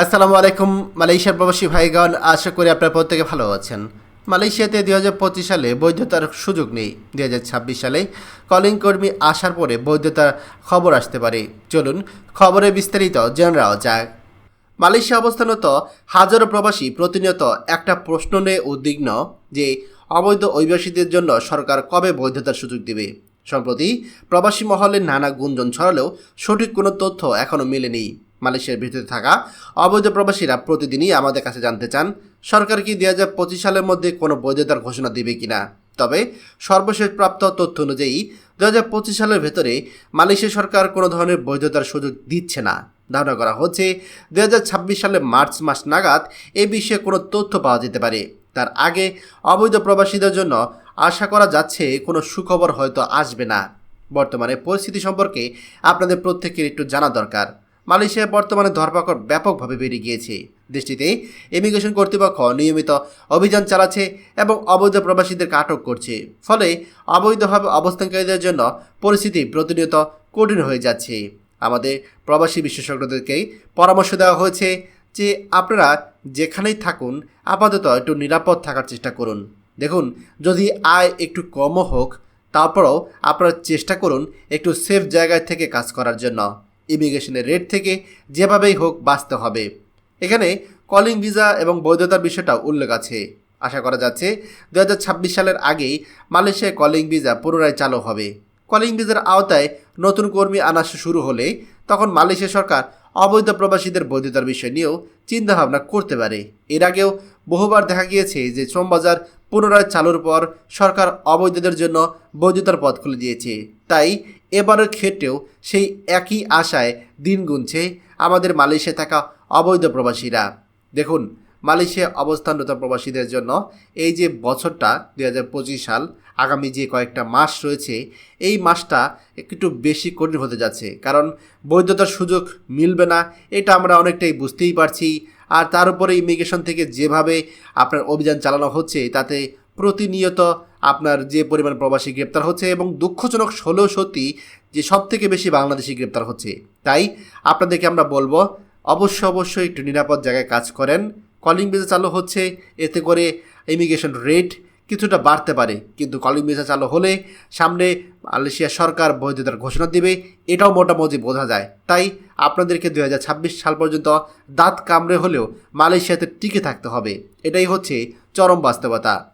আসসালামু আলাইকুম, মালয়েশিয়ার প্রবাসী ভাইগণ, আশা করি আপনারা প্রত্যেকে ভালো আছেন। মালয়েশিয়াতে দুই হাজার পঁচিশ সালে বৈধতার সুযোগ নেই। দুই হাজার ছাব্বিশ সালে কলিং কর্মী আসার পরে বৈধতার খবর আসতে পারে। চলুন খবরে বিস্তারিত জেনে নেওয়া যাক। মালয়েশিয়া অবস্থানত হাজারো প্রবাসী প্রতিনিয়ত একটা প্রশ্ন নিয়ে উদ্বিগ্ন যে অবৈধ অভিবাসীদের জন্য সরকার কবে বৈধতার সুযোগ দেবে। সম্প্রতি প্রবাসী মহলে নানা গুঞ্জন ছড়ালেও সঠিক কোনো তথ্য এখনও মেলেনি। মালয়েশিয়ার ভিতরে থাকা অবৈধ প্রবাসীরা প্রতিদিনই আমাদের কাছে জানতে চান, সরকার কি দু হাজার পঁচিশ সালের মধ্যে কোনো বৈধতার ঘোষণা দেবে কিনা? তবে সর্বশেষ প্রাপ্ত তথ্য অনুযায়ী দু হাজার পঁচিশ সালের ভেতরে মালয়েশিয়া সরকার কোনো ধরনের বৈধতার সুযোগ দিচ্ছে না। ধারণা করা হচ্ছে দু হাজার ছাব্বিশ সালের মার্চ মাস নাগাদ এ বিষয়ে কোনো তথ্য পাওয়া যেতে পারে। তার আগে অবৈধ প্রবাসীদের জন্য আশা করা যাচ্ছে কোনো সুখবর হয়তো আসবে না। বর্তমানে পরিস্থিতি সম্পর্কে আপনাদের প্রত্যেকের একটু জানা দরকার। মালয়েশিয়ায় বর্তমানে ধরপাকড় ব্যাপকভাবে বেড়ে গিয়েছে। দেশটিতে ইমিগ্রেশন কর্তৃপক্ষ নিয়মিত অভিযান চালাচ্ছে এবং অবৈধ প্রবাসীদেরকে আটক করছে। ফলে অবৈধভাবে অবস্থানকারীদের জন্য পরিস্থিতি প্রতিনিয়ত কঠিন হয়ে যাচ্ছে। আমাদের প্রবাসী বিশেষজ্ঞদেরকেই পরামর্শ দেওয়া হয়েছে যে আপনারা যেখানেই থাকুন, আপাতত একটু নিরাপদ থাকার চেষ্টা করুন। দেখুন, যদি আয় একটু কমও হোক, তারপরেও আপনারা চেষ্টা করুন একটু সেফ জায়গায় থেকে কাজ করার জন্য। ইমিগ্রেশনের রেট থেকে যেভাবেই হোক বাঁচতে হবে। এখানে কলিং ভিসা এবং বৈধতার বিষয়টা উল্লেখ আছে। আশা করা যাচ্ছে দু হাজার ছাব্বিশ সালের আগেই মালয়েশিয়ায় কলিং ভিসা পুনরায় চালু হবে। কলিং ভিসার আওতায় নতুন কর্মী আনা শুরু হলে তখন মালয়েশিয়া সরকার অবৈধ প্রবাসীদের বৈধতার বিষয় নিয়েও চিন্তাভাবনা করতে পারে। এর আগেও বহুবার দেখা গিয়েছে যে শ্রমবাজার পুনরায় চালুর পর সরকার অবৈধদের জন্য বৈধতার পথ খুলে দিয়েছে। তাই এবারের ক্ষেত্রেও সেই একই আশায় দিন গুনছে আমাদের মালয়েশিয়ায় থাকা অবৈধ প্রবাসীরা। দেখুন মালয়েশিয়া অবস্থানরত প্রবাসীদের জন্য এই যে বছরটা দু হাজার পঁচিশ সাল, আগামী যে কয়েকটা মাস রয়েছে, এই মাসটা একটু বেশি কঠিন হতে যাচ্ছে। কারণ বৈধতার সুযোগ মিলবে না, এটা আমরা অনেকটাই বুঝতেই পারছি। আর তার উপরে ইমিগ্রেশন থেকে যেভাবে আপনার অভিযান চালানো হচ্ছে, তাতে প্রতিনিয়ত আপনার যে পরিমাণ প্রবাসী গ্রেপ্তার হচ্ছে এবং দুঃখজনক হলেও সত্যি যে সব থেকে বেশি বাংলাদেশি গ্রেপ্তার হচ্ছে। তাই আপনাদেরকে আমরা বলব অবশ্য অবশ্যই একটু নিরাপদ জায়গায় কাজ করেন। কলিং বেজে চালু হচ্ছে, এতে করে ইমিগ্রেশন রেট কিছুটা বাড়তে পারে। কিন্তু কলিং ভিসা চালু হলে সামনে মালয়েশিয়া সরকার বৈধতার ঘোষণা দেবে, এটাও মোটামুটি বোঝা যায়। তাই আপনাদেরকে দু হাজার ছাব্বিশ সাল পর্যন্ত দাঁত কামড়ে হলেও মালয়েশিয়াতে টিকে থাকতে হবে। এটাই হচ্ছে চরম বাস্তবতা।